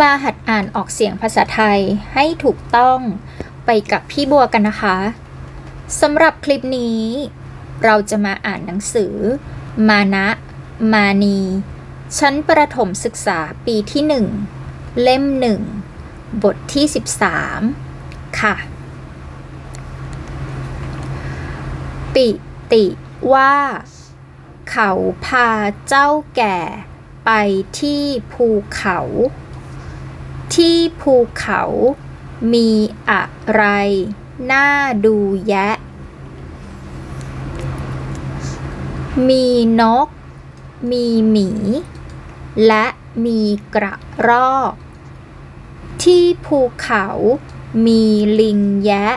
มาหัดอ่านออกเสียงภาษาไทยให้ถูกต้องไปกับพี่บัวกันนะคะสำหรับคลิปนี้ เราจะมาอ่านหนังสือ มานะ มานี ชั้นประถมศึกษาปีที่หนึ่งเล่มหนึ่งบทที่ 13 ค่ะ ปิติว่า เขาพาเจ้าแก่ไปที่ภูเขา ที่ภูเขามีอะไรน่าดูแยะ มีนก มีหมี และมีกระรอก ที่ภูเขามีลิงแยะ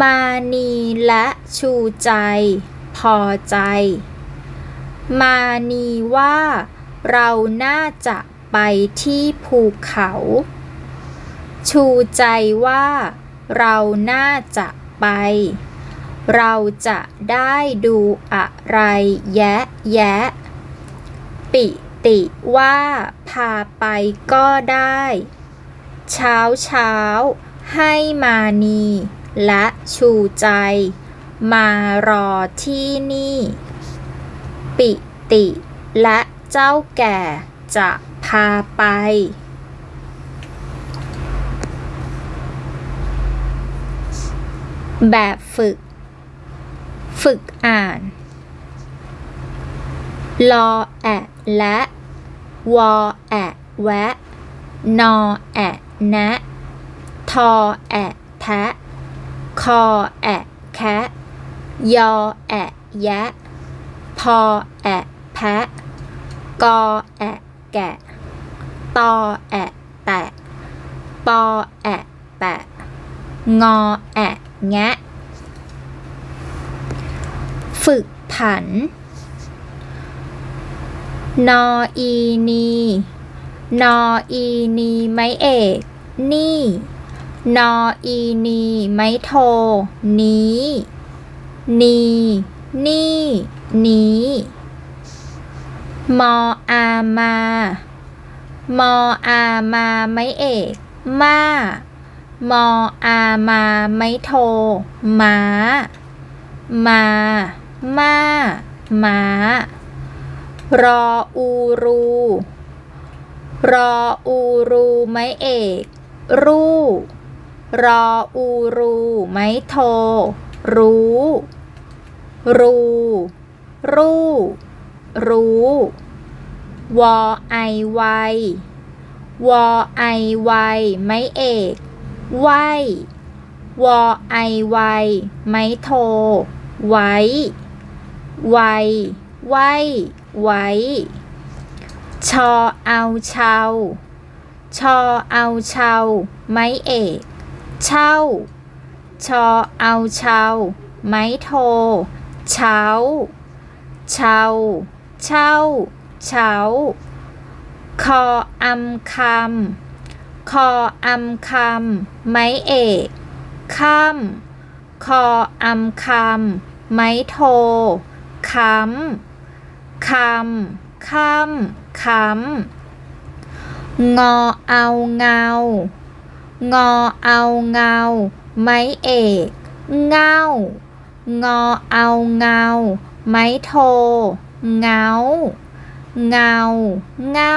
มานีและชูใจ พอใจ มานีว่าเราน่าจะ ไปที่ภูเขา ชูใจว่าเราน่าจะไป เราจะได้ดูอะไรแยะแยะ ปิติว่าพาไปก็ได้ เช้าเช้าให้มานีและชูใจ มารอที่นี่ ปิติและเจ้าแก่จะาไป แบบฝึก ฝึกอ่าน ลอแอะและ วอแอะแวะ นอแอะนะ ทอแอะแทะ คอแอะแคะยอแอะแยะ พอแอะแพะ กอแอะแกะ ตอแอะแตะปอแอะแปะ งอแอะแงะ ฝึกผัน นออีนี นออีนีไม้เอก นี่ นออีนีไม้โท นี้ นี นี่ นี้ มออามา มออามาไม้เอกมามออามาไม้โท ม้า มามาม้ารออูรู รออูรูไม้เอก รูรออูรูไม้โท รู้ รู รูรู้ วอไอไววอไอไวไม้เอกไววอไอไวไม้โท ไว้ไวไว้ไว้ชอเอาเชาชอเอาเชาไม้เอก เช่า ชอเอาเชาไม้โท เช้า เช่าเช่า เช้าคออำคำคออำคำไม้เอกค่ำคออำคำไม้โทค้ำคำค่ำค้ำงอเอาเงา งอเอาเงา ไม้เอก เงา งอเอาเงา ไม้โท เงา เงา เงา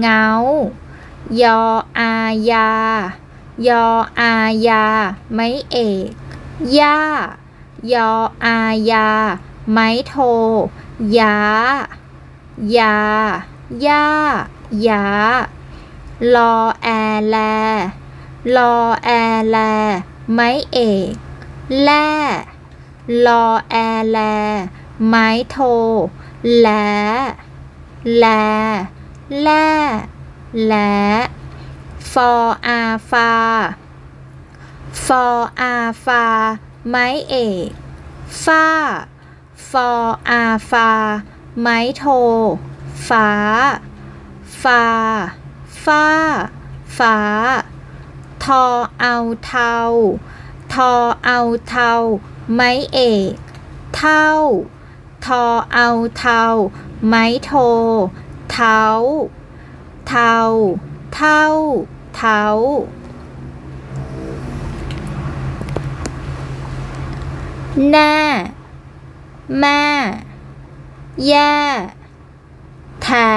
เงายออายา ยออายา ไม้เอก ย่า ยออายา ไม้โท ยา ยา ย่า ยา ลอแอแล ลอแอแล ไม้เอก แล่ ลอแอแล ไม้โท แล แล แล่แลฟออาฟา ฟออาฟา ไม้เอกฟ้าฟออาฟา ไม้โท ฟ้า ฟ้า ฟ้า ฟ้า ทอเอาเทา ทอเอาเทา ไม้เอก เท่า ทอเอาเทาไม้โท เท้าเทาเท่าเท้าแน่แม่แย่แท้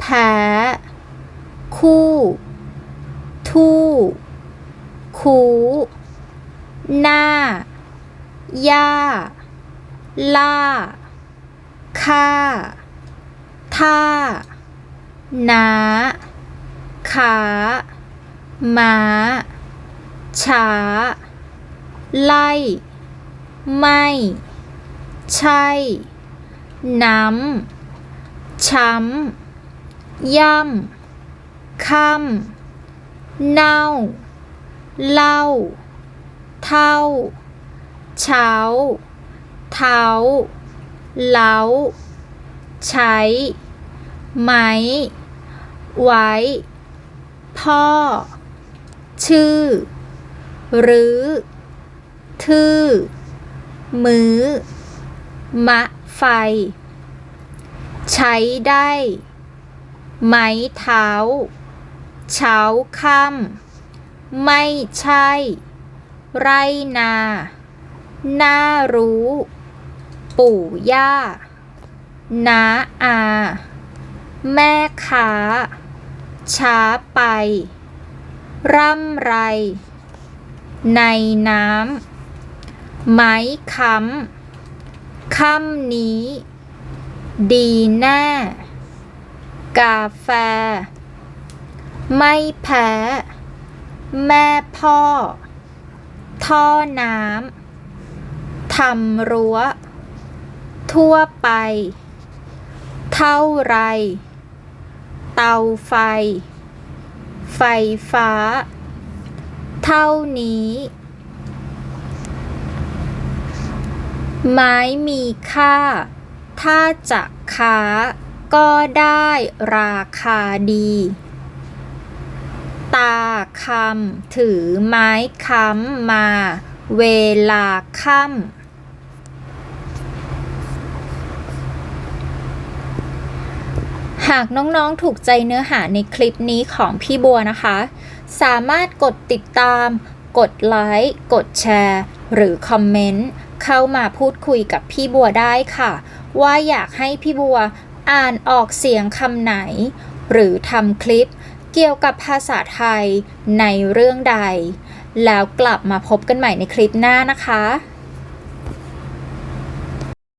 แพ้คู่ ทู่ คู หน้า ย่า ล่า ค่า ท่า น้าขาม้า ช้า ไล่ ไม่ ใช่ น้ำ ช้ำ ย่ำ ค่ำ เน่า เล่า เท่า เช้า เท้า เล้า ใช้ไหมไว้ พ่อ ชื่อ หรือ ทื่อ มือ้อมะไฟ ใช้ได้ ไม้เท้า เช้าค่ำไม่ใช่ ไรนา น่ารู้ ปู่ย่า น้าอา แม่ค้า ช้าไป ร่ำไร ในน้ำ ไม้ค้ำค่ำนี้ ดีแน่ กาแฟ ไม่แพ้ แม่พ่อ ท่อน้ำทำรั้ว ทั่วไป เท่าไร เตาไฟ ไฟฟ้า เท่านี้ ไม้มีค่า ถ้าจะค้า ก็ได้ราคาดี ตาคำถือไม้ค้ำมา เวลาค่ำากน้องๆถูกใจเนื้อหาในคลิปนี้ของพี่บัวนะคะ สามารถกดติดตาม กดไลค์กดแชร์ หรือคอมเมนต์เข้ามาพูดคุยกับพี่บัวได้ค่ะ ว่าอยากให้พี่บัวอ่านออกเสียงคำไหน หรือทำคลิปเกี่ยวกับภาษาไทยในเรื่องใด แล้วกลับมาพบกันใหม่ในคลิปหน้านะคะ